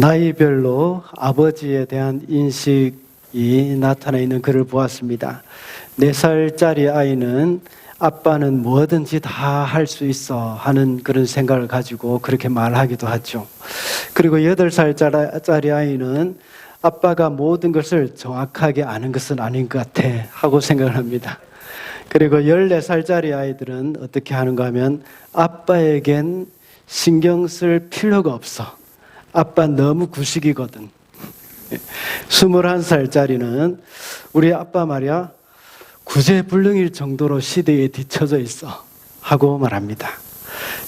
나이별로 아버지에 대한 인식이 나타나 있는 글을 보았습니다. 네 살짜리 아이는 아빠는 뭐든지 다 할 수 있어 하는 그런 생각을 가지고 그렇게 말하기도 하죠. 그리고 여덟 살짜리 아이는 아빠가 모든 것을 정확하게 아는 것은 아닌 것 같아 하고 생각을 합니다. 그리고 14살짜리 아이들은 어떻게 하는가 하면 아빠에겐 신경 쓸 필요가 없어. 아빠 너무 구식이거든. 21살짜리는 우리 아빠 말이야 구제불능일 정도로 시대에 뒤처져 있어 하고 말합니다.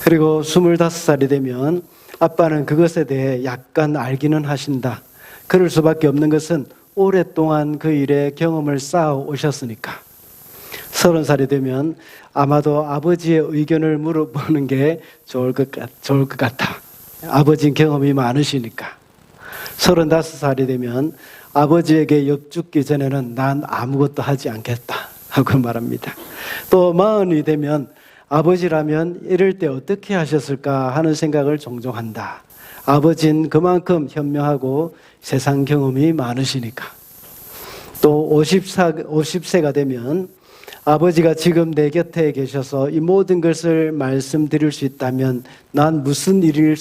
그리고 25살이 되면 아빠는 그것에 대해 약간 알기는 하신다. 그럴 수밖에 없는 것은 오랫동안 그 일에 경험을 쌓아 오셨으니까. 서른 살이 되면 아마도 아버지의 의견을 물어보는 게 좋을 것, 같, 좋을 것 같아. 아버지 경험이 많으시니까. 서른다섯 살이 되면 아버지에게 옆죽기 전에는 난 아무것도 하지 않겠다. 하고 말합니다. 또 마흔이 되면 아버지라면 이럴 때 어떻게 하셨을까 하는 생각을 종종 한다. 아버지는 그만큼 현명하고 세상 경험이 많으시니까. 또 50사, 50세가 되면 아버지가 지금 내 곁에 계셔서 이 모든 것을 말씀드릴 수 있다면 난 무슨 일일,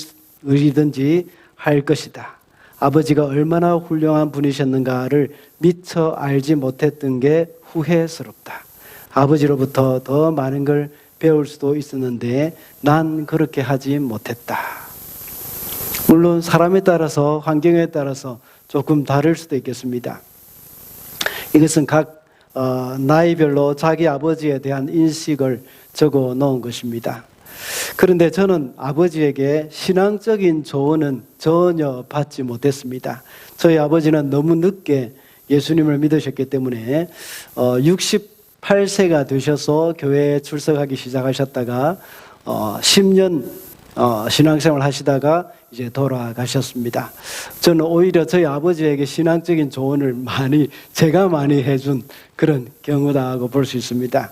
일이든지 할 것이다. 아버지가 얼마나 훌륭한 분이셨는가를 미처 알지 못했던 게 후회스럽다. 아버지로부터 더 많은 걸 배울 수도 있었는데 난 그렇게 하지 못했다. 물론 사람에 따라서 환경에 따라서 조금 다를 수도 있겠습니다. 이것은 각 어, 나이별로 자기 아버지에 대한 인식을 적어 놓은 것입니다. 그런데 저는 아버지에게 신앙적인 조언은 전혀 받지 못했습니다. 저희 아버지는 너무 늦게 예수님을 믿으셨기 때문에 68세가 되셔서 교회에 출석하기 시작하셨다가 10년 어, 신앙생활 하시다가 이제 돌아가셨습니다. 저는 오히려 저희 아버지에게 신앙적인 조언을 많이 제가 많이 해준 그런 경우다고 볼 수 있습니다.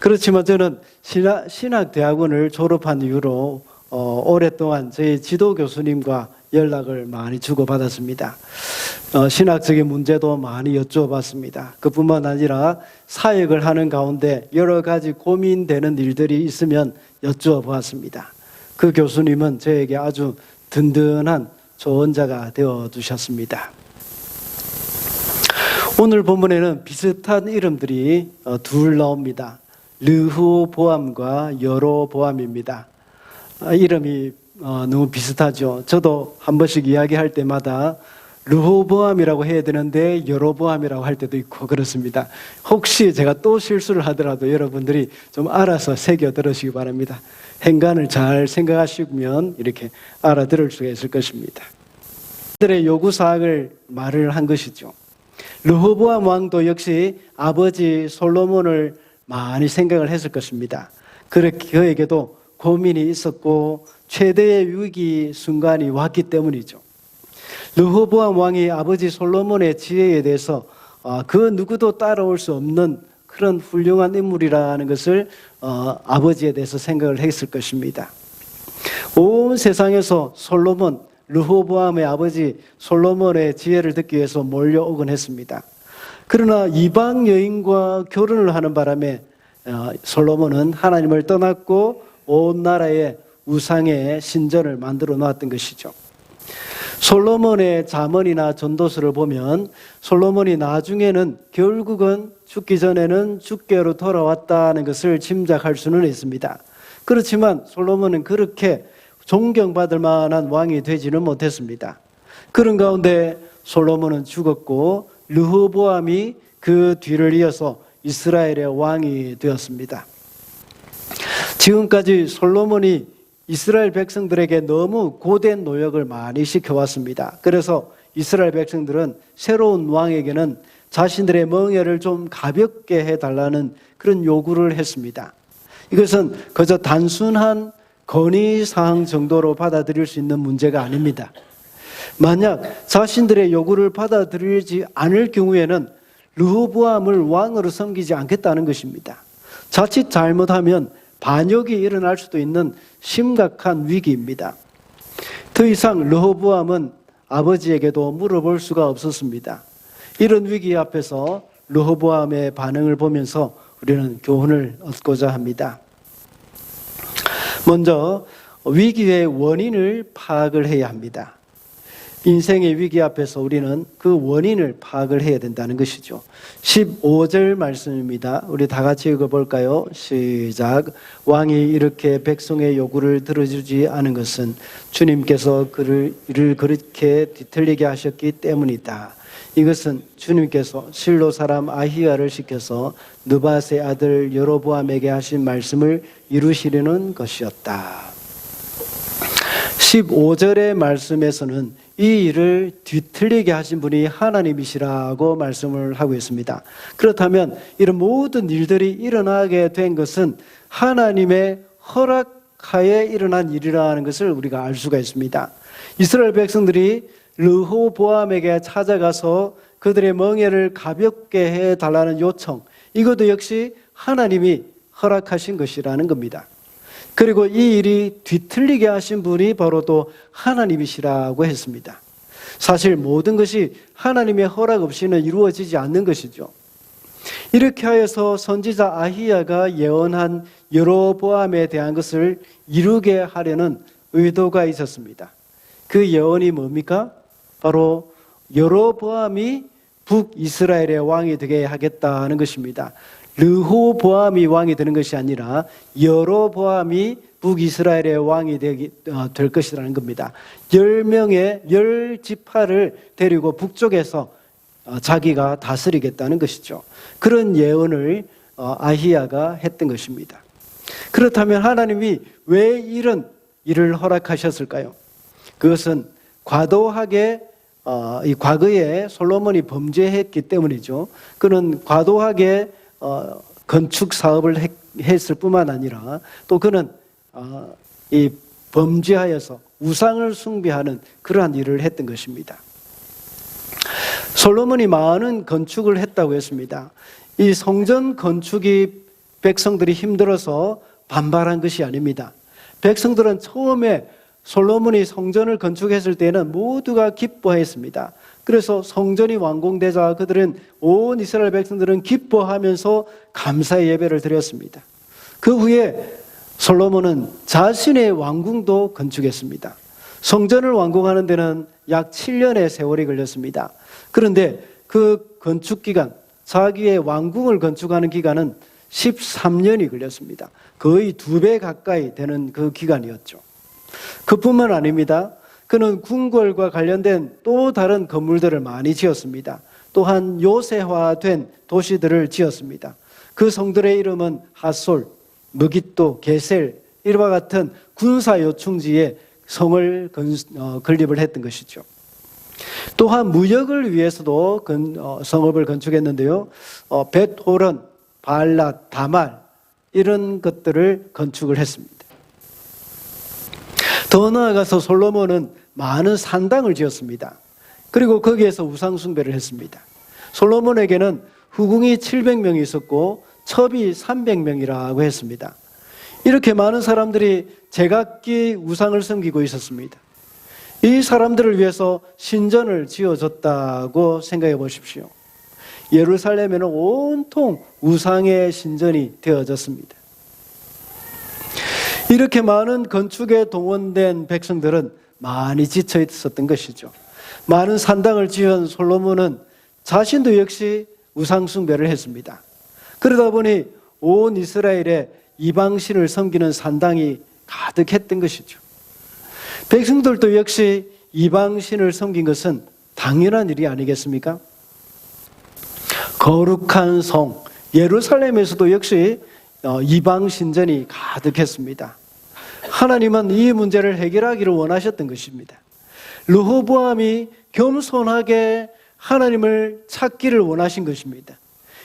그렇지만 저는 신학, 신학대학원을 졸업한 이후로 어, 오랫동안 저희 지도 교수님과 연락을 많이 주고받았습니다. 어, 신학적인 문제도 많이 여쭤봤습니다. 그뿐만 아니라 사역을 하는 가운데 여러 가지 고민되는 일들이 있으면 여쭤보았습니다. 그 교수님은 저에게 아주 든든한 조언자가 되어 주셨습니다. 오늘 본문에는 비슷한 이름들이 어, 둘 나옵니다. 르후보암과 여로보암입니다. 아, 이름이 어, 너무 비슷하죠. 저도 한 번씩 이야기할 때마다 르호보암이라고 해야 되는데 여로보암이라고 할 때도 있고 그렇습니다. 혹시 제가 또 실수를 하더라도 여러분들이 좀 알아서 새겨 들으시기 바랍니다. 행간을 잘 생각하시면 이렇게 알아들을 수가 있을 것입니다. 들의 요구 사항을 말을 한 것이죠. 르호보암 왕도 역시 아버지 솔로몬을 많이 생각을 했을 것입니다. 그렇게 그에게도 고민이 있었고 최대의 위기 순간이 왔기 때문이죠. 르호보암 왕이 아버지 솔로몬의 지혜에 대해서 어, 그 누구도 따라올 수 없는 그런 훌륭한 인물이라는 것을 어, 아버지에 대해서 생각을 했을 것입니다. 온 세상에서 솔로몬, 르호보암의 아버지 솔로몬의 지혜를 듣기 위해서 몰려오곤 했습니다. 그러나 이방 여인과 결혼을 하는 바람에 어, 솔로몬은 하나님을 떠났고 온 나라에 우상의 신전을 만들어 놓았던 것이죠. 솔로몬의 자문이나 전도서를 보면 솔로몬이 나중에는 결국은 죽기 전에는 죽게로 돌아왔다는 것을 짐작할 수는 있습니다. 그렇지만 솔로몬은 그렇게 존경받을 만한 왕이 되지는 못했습니다. 그런 가운데 솔로몬은 죽었고 르호보암이 그 뒤를 이어서 이스라엘의 왕이 되었습니다. 지금까지 솔로몬이 이스라엘 백성들에게 너무 고된 노역을 많이 시켜왔습니다. 그래서 이스라엘 백성들은 새로운 왕에게는 자신들의 멍에를 좀 가볍게 해달라는 그런 요구를 했습니다. 이것은 그저 단순한 건의사항 정도로 받아들일 수 있는 문제가 아닙니다. 만약 자신들의 요구를 받아들이지 않을 경우에는 르호보암을 왕으로 섬기지 않겠다는 것입니다. 자칫 잘못하면 반역이 일어날 수도 있는 심각한 위기입니다. 더 이상 르호보암은 아버지에게도 물어볼 수가 없었습니다. 이런 위기 앞에서 르호보암의 반응을 보면서 우리는 교훈을 얻고자 합니다. 먼저 위기의 원인을 파악을 해야 합니다. 인생의 위기 앞에서 우리는 그 원인을 파악을 해야 된다는 것이죠. 15절 말씀입니다. 우리 다 같이 읽어볼까요? 시작. 왕이 이렇게 백성의 요구를 들어주지 않은 것은 주님께서 그를 이를 그렇게 뒤틀리게 하셨기 때문이다. 이것은 주님께서 실로 사람 아히야를 시켜서 느바스의 아들 여로보암에게 하신 말씀을 이루시려는 것이었다. 15절의 말씀에서는 이 일을 뒤틀리게 하신 분이 하나님이시라고 말씀을 하고 있습니다. 그렇다면 이런 모든 일들이 일어나게 된 것은 하나님의 허락하에 일어난 일이라는 것을 우리가 알 수가 있습니다. 이스라엘 백성들이 르호보암에게 찾아가서 그들의 멍에를 가볍게 해 달라는 요청, 이것도 역시 하나님이 허락하신 것이라는 겁니다. 그리고 이 일이 뒤틀리게 하신 분이 바로 또 하나님이시라고 했습니다. 사실 모든 것이 하나님의 허락 없이는 이루어지지 않는 것이죠. 이렇게 하여서 선지자 아히야가 예언한 여로보암에 대한 것을 이루게 하려는 의도가 있었습니다. 그 예언이 뭡니까? 바로 여로보암이 북이스라엘의 왕이 되게 하겠다는 것입니다. 르호보암이 왕이 되는 것이 아니라 여로보암이 북이스라엘의 왕이 되기, 어, 될 것이라는 겁니다. 열 명의 열 지파를 데리고 북쪽에서 어, 자기가 다스리겠다는 것이죠. 그런 예언을 어, 아히야가 했던 것입니다. 그렇다면 하나님이 왜 이런 일을 허락하셨을까요? 그것은 과도하게 어, 이 과거에 솔로몬이 범죄했기 때문이죠. 그는 과도하게 어, 건축 사업을 했, 했을 뿐만 아니라 또 그는 어, 이 범죄하여서 우상을 숭배하는 그러한 일을 했던 것입니다. 솔로몬이 많은 건축을 했다고 했습니다. 이 성전 건축이 백성들이 힘들어서 반발한 것이 아닙니다. 백성들은 처음에 솔로몬이 성전을 건축했을 때는 모두가 기뻐했습니다. 그래서 성전이 완공되자 그들은 온 이스라엘 백성들은 기뻐하면서 감사의 예배를 드렸습니다. 그 후에 솔로몬은 자신의 왕궁도 건축했습니다. 성전을 완공하는 데는 약 7년의 세월이 걸렸습니다. 그런데 그 건축 기간, 자기의 왕궁을 건축하는 기간은 13년이 걸렸습니다. 거의 두 배 가까이 되는 그 기간이었죠. 그뿐만 아닙니다. 그는 궁궐과 관련된 또 다른 건물들을 많이 지었습니다. 또한 요새화된 도시들을 지었습니다. 그 성들의 이름은 하솔, 무깃도, 게셀 이와 같은 군사 요충지에 성을 건, 어, 건립을 했던 것이죠. 또한 무역을 위해서도 건, 어, 성읍을 건축했는데요. 어, 벳호른, 발랏, 다말 이런 것들을 건축을 했습니다. 더 나아가서 솔로몬은 많은 산당을 지었습니다. 그리고 거기에서 우상숭배를 했습니다. 솔로몬에게는 후궁이 700명이 있었고 첩이 300명이라고 했습니다. 이렇게 많은 사람들이 제각기 우상을 섬기고 있었습니다. 이 사람들을 위해서 신전을 지어줬다고 생각해 보십시오. 예루살렘에는 온통 우상의 신전이 되어졌습니다. 이렇게 많은 건축에 동원된 백성들은 많이 지쳐 있었던 것이죠. 많은 산당을 지은 솔로몬은 자신도 역시 우상숭배를 했습니다. 그러다 보니 온 이스라엘에 이방신을 섬기는 산당이 가득했던 것이죠. 백성들도 역시 이방신을 섬긴 것은 당연한 일이 아니겠습니까? 거룩한 성, 예루살렘에서도 역시 어, 이방 신전이 가득했습니다. 하나님은 이 문제를 해결하기를 원하셨던 것입니다. 르호보암이 겸손하게 하나님을 찾기를 원하신 것입니다.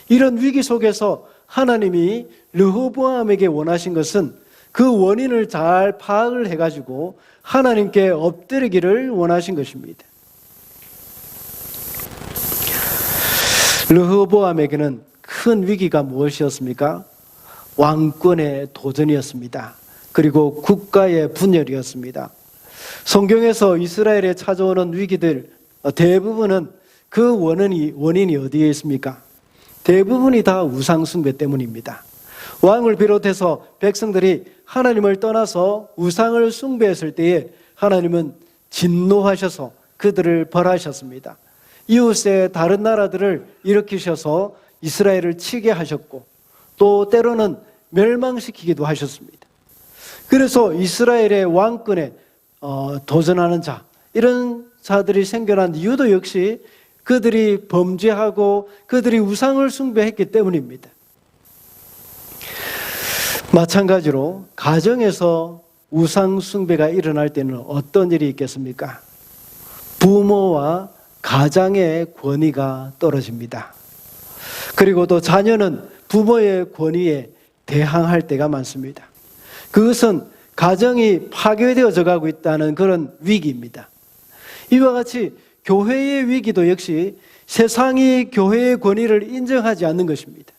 이런 위기 속에서 하나님이 르호보암에게 원하신 것은 그 원인을 잘 파악을 해가지고 하나님께 엎드리기를 원하신 것입니다. 르호보암에게는 큰 위기가 무엇이었습니까? 왕권의 도전이었습니다. 그리고 국가의 분열이었습니다. 성경에서 이스라엘에 찾아오는 위기들 어, 대부분은 그 원인이 원인이 어디에 있습니까? 대부분이 다 우상 숭배 때문입니다. 왕을 비롯해서 백성들이 하나님을 떠나서 우상을 숭배했을 때에 하나님은 진노하셔서 그들을 벌하셨습니다. 이웃의 다른 나라들을 일으키셔서 이스라엘을 치게 하셨고 또 때로는 멸망시키기도 하셨습니다. 그래서 이스라엘의 왕권에 어, 도전하는 자 이런 자들이 생겨난 이유도 역시 그들이 범죄하고 그들이 우상을 숭배했기 때문입니다. 마찬가지로 가정에서 우상 숭배가 일어날 때는 어떤 일이 있겠습니까? 부모와 가장의 권위가 떨어집니다. 그리고 또 자녀는 부모의 권위에 대항할 때가 많습니다. 그것은 가정이 파괴되어져 가고 있다는 그런 위기입니다. 이와 같이 교회의 위기도 역시 세상이 교회의 권위를 인정하지 않는 것입니다.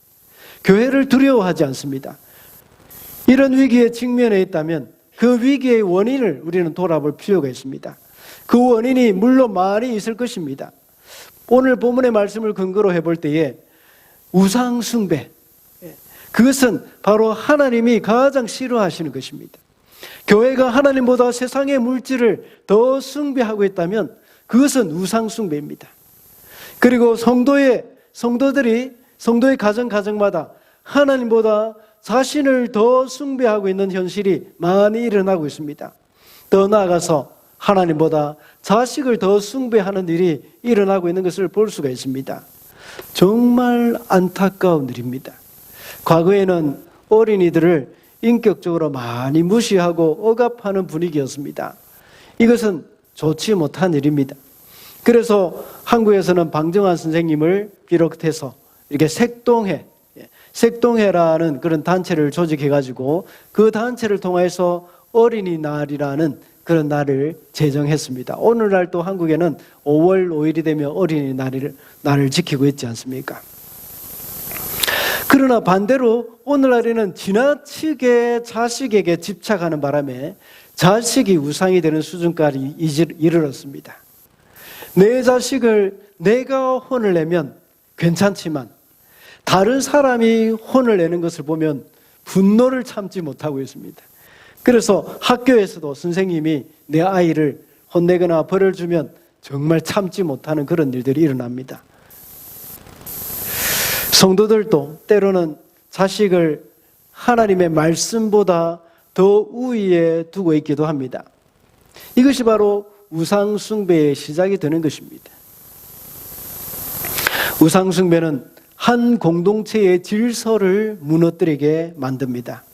교회를 두려워하지 않습니다. 이런 위기에 직면해 있다면 그 위기의 원인을 우리는 돌아볼 필요가 있습니다. 그 원인이 물론 많이 있을 것입니다. 오늘 본문의 말씀을 근거로 해볼 때에 우상숭배, 그것은 바로 하나님이 가장 싫어하시는 것입니다. 교회가 하나님보다 세상의 물질을 더 숭배하고 있다면 그것은 우상숭배입니다. 그리고 성도의 성도들이 성도의 가정 가정마다 하나님보다 자신을 더 숭배하고 있는 현실이 많이 일어나고 있습니다. 더 나아가서 하나님보다 자식을 더 숭배하는 일이 일어나고 있는 것을 볼 수가 있습니다. 정말 안타까운 일입니다. 과거에는 어린이들을 인격적으로 많이 무시하고 억압하는 분위기였습니다. 이것은 좋지 못한 일입니다. 그래서 한국에서는 방정환 선생님을 비롯해서 이렇게 색동회, 예, 색동회라는 그런 단체를 조직해가지고 그 단체를 통해서 어린이날이라는 그런 날을 제정했습니다. 오늘날 또 한국에는 5월 5일이 되면 어린이날을 날을 지키고 있지 않습니까? 그러나 반대로 오늘날에는 지나치게 자식에게 집착하는 바람에 자식이 우상이 되는 수준까지 이르렀습니다. 내 자식을 내가 혼을 내면 괜찮지만 다른 사람이 혼을 내는 것을 보면 분노를 참지 못하고 있습니다. 그래서 학교에서도 선생님이 내 아이를 혼내거나 벌을 주면 정말 참지 못하는 그런 일들이 일어납니다. 성도들도 때로는 자식을 하나님의 말씀보다 더 우위에 두고 있기도 합니다. 이것이 바로 우상숭배의 시작이 되는 것입니다. 우상숭배는 한 공동체의 질서를 무너뜨리게 만듭니다.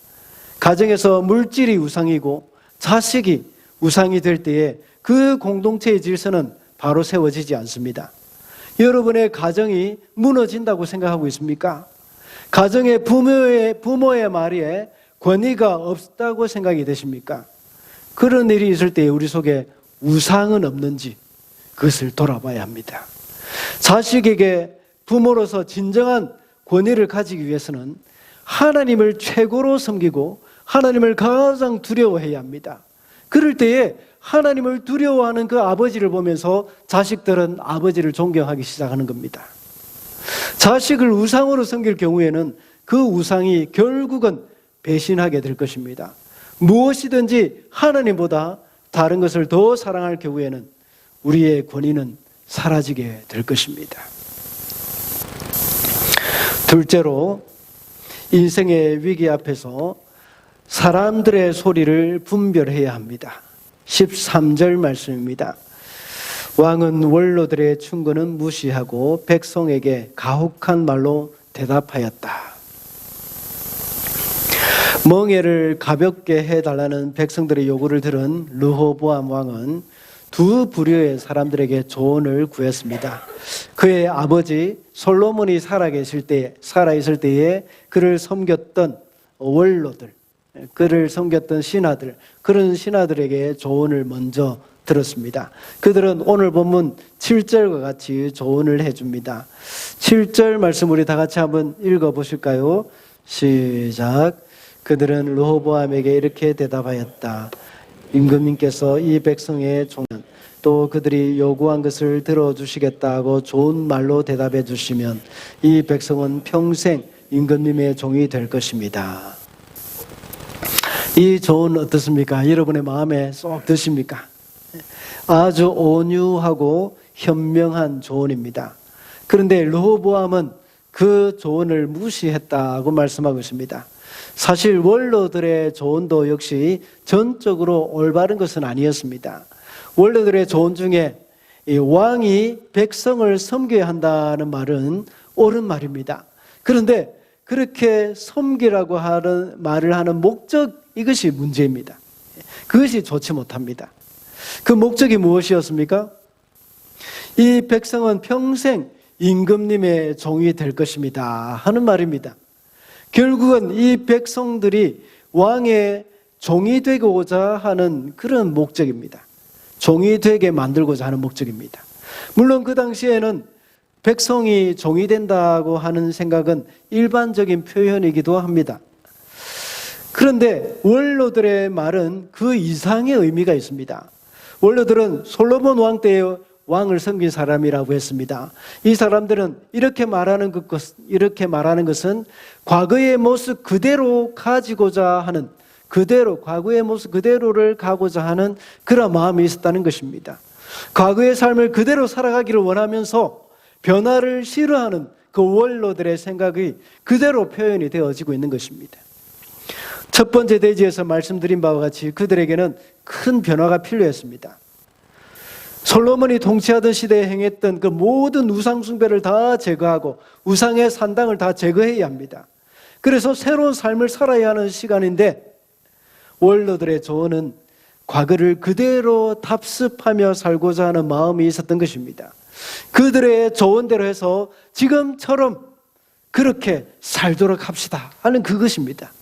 가정에서 물질이 우상이고 자식이 우상이 될 때에 그 공동체의 질서는 바로 세워지지 않습니다. 여러분의 가정이 무너진다고 생각하고 있습니까? 가정의 부모의, 부모의 말에 권위가 없다고 생각이 되십니까? 그런 일이 있을 때 우리 속에 우상은 없는지 그것을 돌아봐야 합니다. 자식에게 부모로서 진정한 권위를 가지기 위해서는 하나님을 최고로 섬기고 하나님을 가장 두려워해야 합니다. 그럴 때에 하나님을 두려워하는 그 아버지를 보면서 자식들은 아버지를 존경하기 시작하는 겁니다. 자식을 우상으로 섬길 경우에는 그 우상이 결국은 배신하게 될 것입니다. 무엇이든지 하나님보다 다른 것을 더 사랑할 경우에는 우리의 권위는 사라지게 될 것입니다. 둘째로 인생의 위기 앞에서 사람들의 소리를 분별해야 합니다. 13절 말씀입니다. 왕은 원로들의 충고는 무시하고 백성에게 가혹한 말로 대답하였다. 멍에를 가볍게 해달라는 백성들의 요구를 들은 르호보암 왕은 두 부류의 사람들에게 조언을 구했습니다. 그의 아버지 솔로몬이 살아계실 때, 살아있을 때에 그를 섬겼던 원로들, 그를 섬겼던 신하들, 그런 신하들에게 조언을 먼저 들었습니다. 그들은 오늘 본문 7절과 같이 조언을 해줍니다. 7절 말씀 우리 다 같이 한번 읽어 보실까요? 시작. 그들은 르호보암에게 이렇게 대답하였다. 임금님께서 이 백성의 종은 또 그들이 요구한 것을 들어주시겠다고 좋은 말로 대답해 주시면 이 백성은 평생 임금님의 종이 될 것입니다. 이 조언 어떻습니까? 여러분의 마음에 쏙 드십니까? 아주 온유하고 현명한 조언입니다. 그런데 르호보암은 그 조언을 무시했다고 말씀하고 있습니다. 사실 원로들의 조언도 역시 전적으로 올바른 것은 아니었습니다. 원로들의 조언 중에 이 왕이 백성을 섬겨야 한다는 말은 옳은 말입니다. 그런데 그렇게 섬기라고 하는 말을 하는 목적 이것이 문제입니다. 그것이 좋지 못합니다. 그 목적이 무엇이었습니까? 이 백성은 평생 임금님의 종이 될 것입니다. 하는 말입니다. 결국은 이 백성들이 왕의 종이 되고자 하는 그런 목적입니다. 종이 되게 만들고자 하는 목적입니다. 물론 그 당시에는 백성이 종이 된다고 하는 생각은 일반적인 표현이기도 합니다. 그런데 원로들의 말은 그 이상의 의미가 있습니다. 원로들은 솔로몬 왕 때의 왕을 섬긴 사람이라고 했습니다. 이 사람들은 이렇게 말하는 것, 이렇게 말하는 것은 과거의 모습 그대로 가지고자 하는 그대로 과거의 모습 그대로를 가고자 하는 그런 마음이 있었다는 것입니다. 과거의 삶을 그대로 살아가기를 원하면서 변화를 싫어하는 그 원로들의 생각이 그대로 표현이 되어지고 있는 것입니다. 첫 번째 대지에서 말씀드린 바와 같이 그들에게는 큰 변화가 필요했습니다. 솔로몬이 통치하던 시대에 행했던 그 모든 우상 숭배를 다 제거하고 우상의 산당을 다 제거해야 합니다. 그래서 새로운 삶을 살아야 하는 시간인데 원로들의 조언은 과거를 그대로 답습하며 살고자 하는 마음이 있었던 것입니다. 그들의 조언대로 해서 지금처럼 그렇게 살도록 합시다 하는 그것입니다.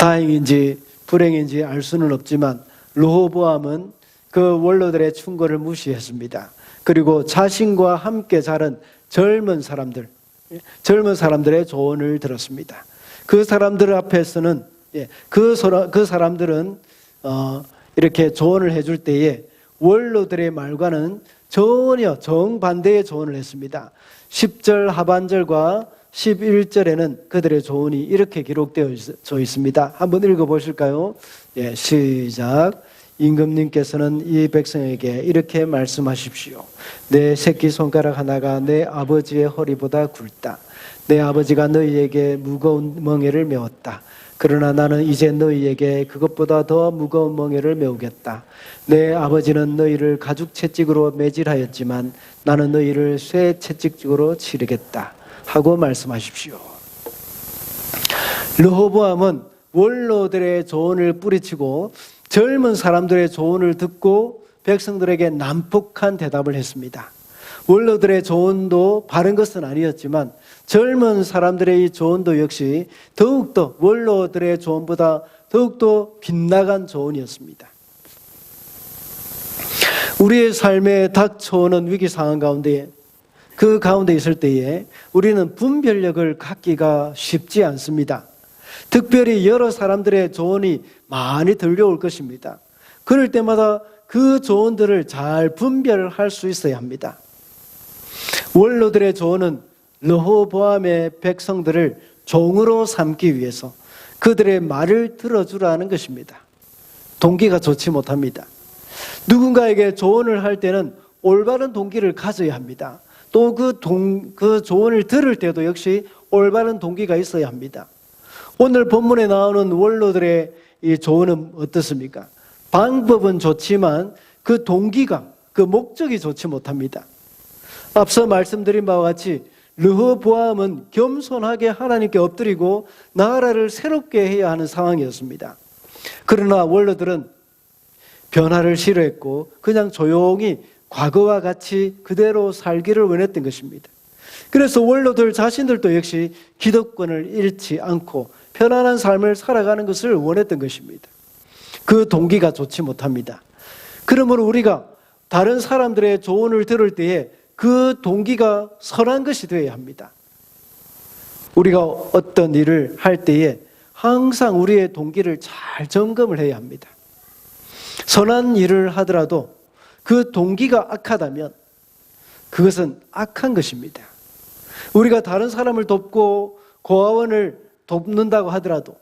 다행인지 불행인지 알 수는 없지만 르호보암은 그 원로들의 충고를 무시했습니다. 그리고 자신과 함께 자란 젊은 사람들, 젊은 사람들의 조언을 들었습니다. 그 사람들 앞에서는 예, 그, 그 사람들은 어, 이렇게 조언을 해줄 때에 원로들의 말과는 전혀 정반대의 조언을 했습니다. 10절 하반절과 11절에는 그들의 조언이 이렇게 기록되어 있습니다. 한번 읽어 보실까요? 예, 시작. 임금님께서는 이 백성에게 이렇게 말씀하십시오. 내 새끼 손가락 하나가 내 아버지의 허리보다 굵다. 내 아버지가 너희에게 무거운 멍에를 메웠다. 그러나 나는 이제 너희에게 그것보다 더 무거운 멍에를 메우겠다. 내 아버지는 너희를 가죽 채찍으로 매질하였지만 나는 너희를 쇠 채찍으로 치르겠다. 하고 말씀하십시오. 르호보암은 원로들의 조언을 뿌리치고 젊은 사람들의 조언을 듣고 백성들에게 난폭한 대답을 했습니다. 원로들의 조언도 바른 것은 아니었지만 젊은 사람들의 이 조언도 역시 더욱더 원로들의 조언보다 더욱더 빗나간 조언이었습니다. 우리의 삶에 닥쳐오는 위기 상황 가운데 그 가운데 있을 때에 우리는 분별력을 갖기가 쉽지 않습니다. 특별히 여러 사람들의 조언이 많이 들려올 것입니다. 그럴 때마다 그 조언들을 잘 분별할 수 있어야 합니다. 원로들의 조언은 르호보암의 백성들을 종으로 삼기 위해서 그들의 말을 들어주라는 것입니다. 동기가 좋지 못합니다. 누군가에게 조언을 할 때는 올바른 동기를 가져야 합니다. 또 그 동, 그 조언을 들을 때도 역시 올바른 동기가 있어야 합니다. 오늘 본문에 나오는 원로들의 이 조언은 어떻습니까? 방법은 좋지만 그 동기가, 그 목적이 좋지 못합니다. 앞서 말씀드린 바와 같이 르호보암은 겸손하게 하나님께 엎드리고 나라를 새롭게 해야 하는 상황이었습니다. 그러나 원로들은 변화를 싫어했고 그냥 조용히 과거와 같이 그대로 살기를 원했던 것입니다. 그래서 원로들 자신들도 역시 기득권을 잃지 않고 편안한 삶을 살아가는 것을 원했던 것입니다. 그 동기가 좋지 못합니다. 그러므로 우리가 다른 사람들의 조언을 들을 때에 그 동기가 선한 것이 되어야 합니다. 우리가 어떤 일을 할 때에 항상 우리의 동기를 잘 점검을 해야 합니다. 선한 일을 하더라도 그 동기가 악하다면 그것은 악한 것입니다. 우리가 다른 사람을 돕고 고아원을 돕는다고 하더라도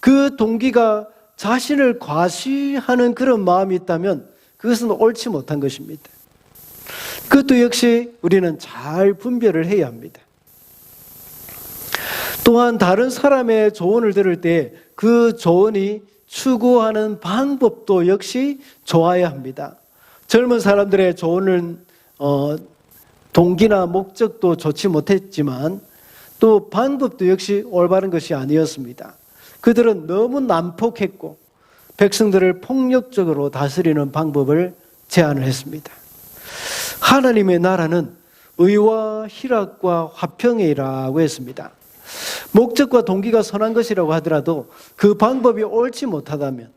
그 동기가 자신을 과시하는 그런 마음이 있다면 그것은 옳지 못한 것입니다. 그것도 역시 우리는 잘 분별을 해야 합니다. 또한 다른 사람의 조언을 들을 때 그 조언이 추구하는 방법도 역시 좋아야 합니다. 젊은 사람들의 조언은 어, 동기나 목적도 좋지 못했지만 또 방법도 역시 올바른 것이 아니었습니다. 그들은 너무 난폭했고 백성들을 폭력적으로 다스리는 방법을 제안을 했습니다. 하나님의 나라는 의와 희락과 화평이라고 했습니다. 목적과 동기가 선한 것이라고 하더라도 그 방법이 옳지 못하다면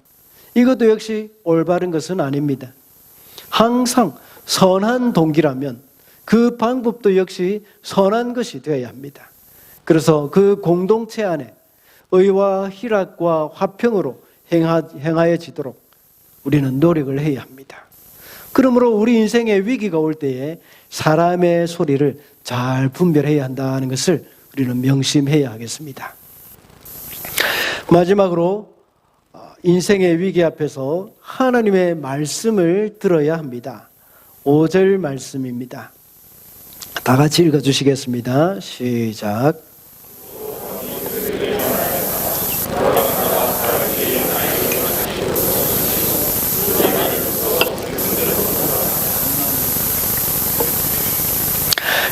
이것도 역시 올바른 것은 아닙니다. 항상 선한 동기라면 그 방법도 역시 선한 것이 되어야 합니다. 그래서 그 공동체 안에 의와 희락과 화평으로 행하, 행하여지도록 우리는 노력을 해야 합니다. 그러므로 우리 인생의 위기가 올 때에 사람의 소리를 잘 분별해야 한다는 것을 우리는 명심해야 하겠습니다. 마지막으로 어, 인생의 위기 앞에서 하나님의 말씀을 들어야 합니다. 5절 말씀입니다. 다 같이 읽어 주시겠습니다. 시작.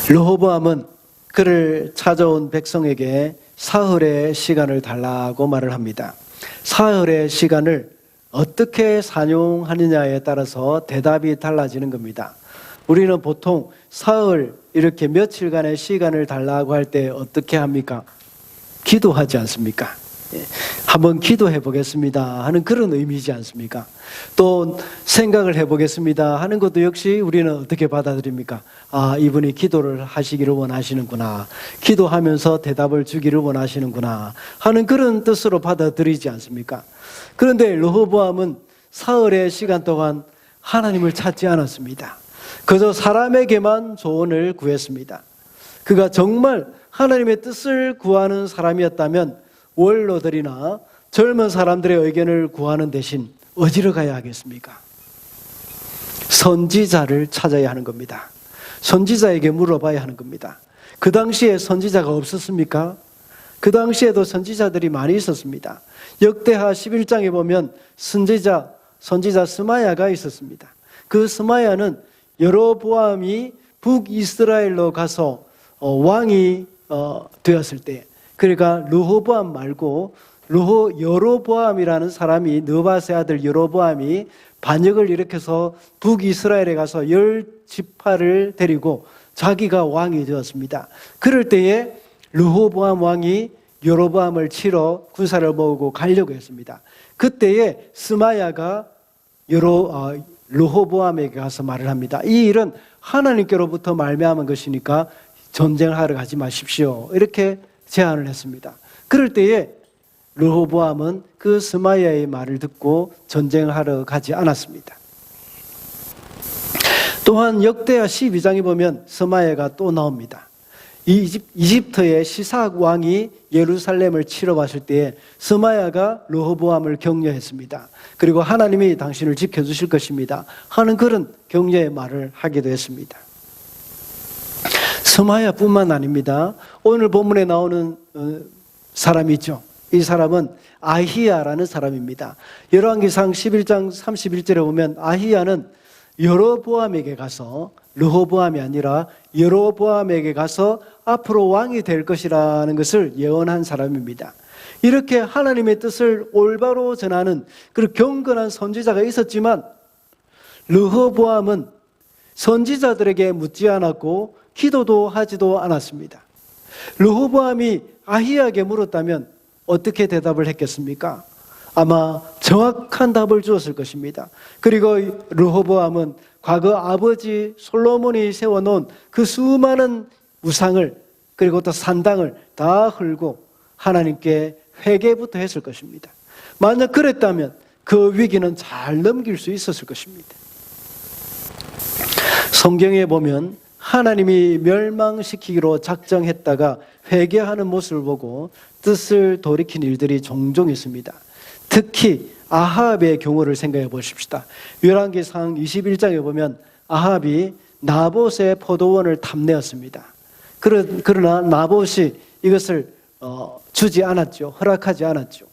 르호보암은 그를 찾아온 백성에게 사흘의 시간을 달라고 말을 합니다. 사흘의 시간을 어떻게 산용하느냐에 따라서 대답이 달라지는 겁니다. 우리는 보통 사흘 이렇게 며칠간의 시간을 달라고 할 때 어떻게 합니까? 기도하지 않습니까? 예, 한번 기도해 보겠습니다 하는 그런 의미지 않습니까? 또 생각을 해 보겠습니다 하는 것도 역시 우리는 어떻게 받아들입니까? 아, 이분이 기도를 하시기를 원하시는구나. 기도하면서 대답을 주기를 원하시는구나. 하는 그런 뜻으로 받아들이지 않습니까? 그런데 르호보암은 사흘의 시간 동안 하나님을 찾지 않았습니다. 그저 사람에게만 조언을 구했습니다. 그가 정말 하나님의 뜻을 구하는 사람이었다면 원로들이나 젊은 사람들의 의견을 구하는 대신 어디로 가야 하겠습니까? 선지자를 찾아야 하는 겁니다. 선지자에게 물어봐야 하는 겁니다. 그 당시에 선지자가 없었습니까? 그 당시에도 선지자들이 많이 있었습니다. 역대하 11장에 보면 선지자, 선지자 스마야가 있었습니다. 그 스마야는 여로보암이 북이스라엘로 가서 어, 왕이 어, 되었을 때 그러니까 르호보암 말고 르호 여로보암이라는 사람이 느바세 아들 여로보암이 반역을 일으켜서 북이스라엘에 가서 열 지파를 데리고 자기가 왕이 되었습니다. 그럴 때에 르호보암 왕이 여로보암을 치러 군사를 모으고 가려고 했습니다. 그때에 스마야가 여로 어, 르호보암에게 가서 말을 합니다. 이 일은 하나님께로부터 말미암은 것이니까 전쟁을 하러 가지 마십시오. 이렇게 제안을 했습니다. 그럴 때에 르호보암은 그 스마야의 말을 듣고 전쟁을 하러 가지 않았습니다. 또한 역대하 12장에 보면 스마야가 또 나옵니다. 이집, 이집트의 시삭 왕이 예루살렘을 치러 왔을 때에 스마야가 르호보암을 격려했습니다. 그리고 하나님이 당신을 지켜주실 것입니다. 하는 그런 격려의 말을 하기도 했습니다. 스마야뿐만 아닙니다. 오늘 본문에 나오는 어, 사람이 있죠. 이 사람은 아히야라는 사람입니다. 열왕기상 11장 31절에 보면 아히야는 여로보암에게 가서 르호보암이 아니라 여로보암에게 가서 앞으로 왕이 될 것이라는 것을 예언한 사람입니다. 이렇게 하나님의 뜻을 올바로 전하는 그 경건한 선지자가 있었지만 르호보암은 선지자들에게 묻지 않았고 기도도 하지도 않았습니다. 르호보암이 아히야에게 물었다면 어떻게 대답을 했겠습니까? 아마 정확한 답을 주었을 것입니다. 그리고 르호보암은 과거 아버지 솔로몬이 세워놓은 그 수많은 우상을 그리고 또 산당을 다 헐고 하나님께 회개부터 했을 것입니다. 만약 그랬다면 그 위기는 잘 넘길 수 있었을 것입니다. 성경에 보면 하나님이 멸망시키기로 작정했다가 회개하는 모습을 보고 뜻을 돌이킨 일들이 종종 있습니다. 특히 아합의 경우를 생각해 보십시다. 열왕기상 21장에 보면 아합이 나봇의 포도원을 탐내었습니다. 그러- 그러나 나봇이 이것을 어, 주지 않았죠. 허락하지 않았죠.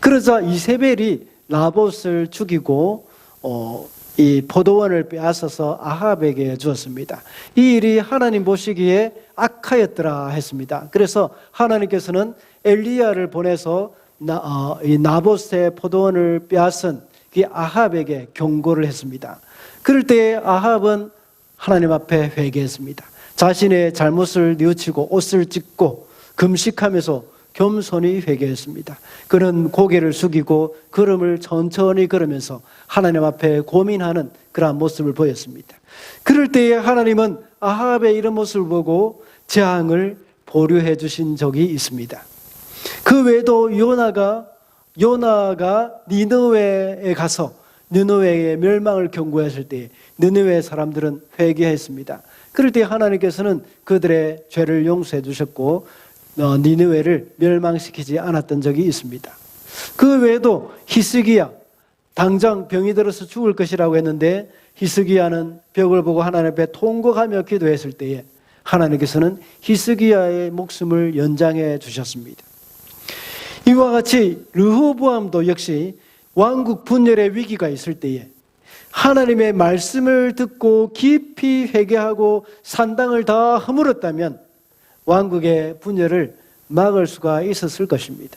그러자 이세벨이 나봇을 죽이고 어, 이 포도원을 빼앗아서 아합에게 주었습니다. 이 일이 하나님 보시기에 악하였더라 했습니다. 그래서 하나님께서는 엘리야를 보내서 나, 어, 이 나봇의 포도원을 빼앗은 그 아합에게 경고를 했습니다. 그럴 때 아합은 하나님 앞에 회개했습니다. 자신의 잘못을 뉘우치고 옷을 찢고 금식하면서 겸손히 회개했습니다. 그는 고개를 숙이고 걸음을 천천히 걸으면서 하나님 앞에 고민하는 그러한 모습을 보였습니다. 그럴 때에 하나님은 아합의 이런 모습을 보고 재앙을 보류해 주신 적이 있습니다. 그 외에도 요나가 요나가 니느웨에 가서 니느웨의 멸망을 경고했을 때 니느웨 사람들은 회개했습니다. 그럴 때 하나님께서는 그들의 죄를 용서해 주셨고 어, 니느웨를 멸망시키지 않았던 적이 있습니다. 그 외에도 히스기야 당장 병이 들어서 죽을 것이라고 했는데 히스기야는 벽을 보고 하나님 앞에 통곡하며 기도했을 때에 하나님께서는 히스기야의 목숨을 연장해 주셨습니다. 이와 같이 르호보암도 역시 왕국 분열의 위기가 있을 때에 하나님의 말씀을 듣고 깊이 회개하고 산당을 다 허물었다면 왕국의 분열을 막을 수가 있었을 것입니다.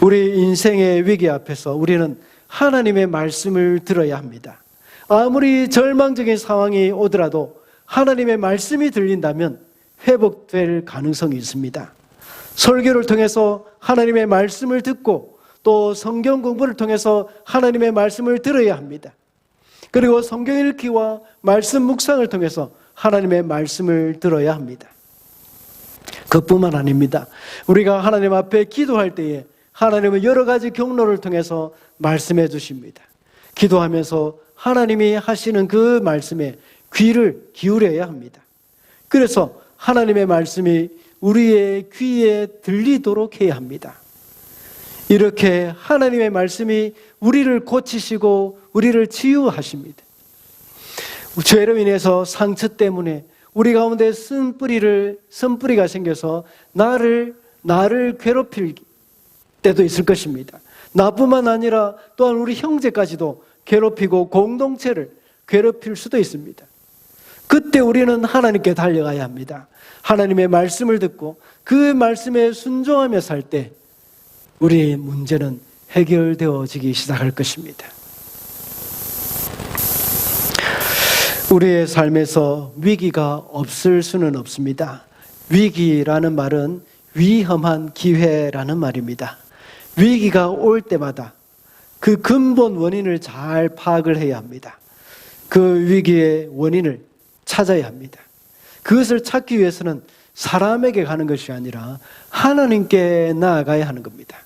우리 인생의 위기 앞에서 우리는 하나님의 말씀을 들어야 합니다. 아무리 절망적인 상황이 오더라도 하나님의 말씀이 들린다면 회복될 가능성이 있습니다. 설교를 통해서 하나님의 말씀을 듣고 또 성경 공부를 통해서 하나님의 말씀을 들어야 합니다. 그리고 성경 읽기와 말씀 묵상을 통해서 하나님의 말씀을 들어야 합니다. 그뿐만 아닙니다. 우리가 하나님 앞에 기도할 때에 하나님은 여러 가지 경로를 통해서 말씀해 주십니다. 기도하면서 하나님이 하시는 그 말씀에 귀를 기울여야 합니다. 그래서 하나님의 말씀이 우리의 귀에 들리도록 해야 합니다. 이렇게 하나님의 말씀이 우리를 고치시고 우리를 치유하십니다. 죄로 인해서 상처 때문에 우리 가운데 쓴 뿌리를 쓴 뿌리가 생겨서 나를 나를 괴롭힐 때도 있을 것입니다. 나뿐만 아니라 또한 우리 형제까지도 괴롭히고 공동체를 괴롭힐 수도 있습니다. 그때 우리는 하나님께 달려가야 합니다. 하나님의 말씀을 듣고 그 말씀에 순종하며 살 때 우리의 문제는 해결되어지기 시작할 것입니다. 우리의 삶에서 위기가 없을 수는 없습니다. 위기라는 말은 위험한 기회라는 말입니다. 위기가 올 때마다 그 근본 원인을 잘 파악을 해야 합니다. 그 위기의 원인을 찾아야 합니다. 그것을 찾기 위해서는 사람에게 가는 것이 아니라 하나님께 나아가야 하는 겁니다.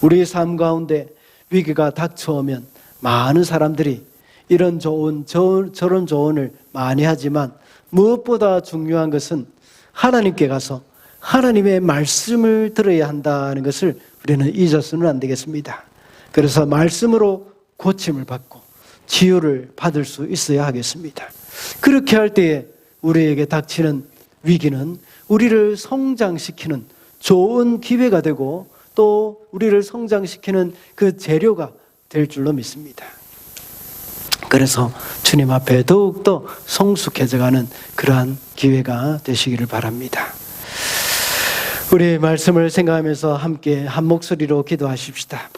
우리 삶 가운데 위기가 닥쳐오면 많은 사람들이 이런 조언, 저, 저런 조언을 많이 하지만 무엇보다 중요한 것은 하나님께 가서 하나님의 말씀을 들어야 한다는 것을 우리는 잊어서는 안 되겠습니다. 그래서 말씀으로 고침을 받고 치유를 받을 수 있어야 하겠습니다. 그렇게 할 때에 우리에게 닥치는 위기는 우리를 성장시키는 좋은 기회가 되고 또 우리를 성장시키는 그 재료가 될 줄로 믿습니다. 그래서 주님 앞에 더욱더 성숙해져가는 그러한 기회가 되시기를 바랍니다. 우리 말씀을 생각하면서 함께 한 목소리로 기도하십시다.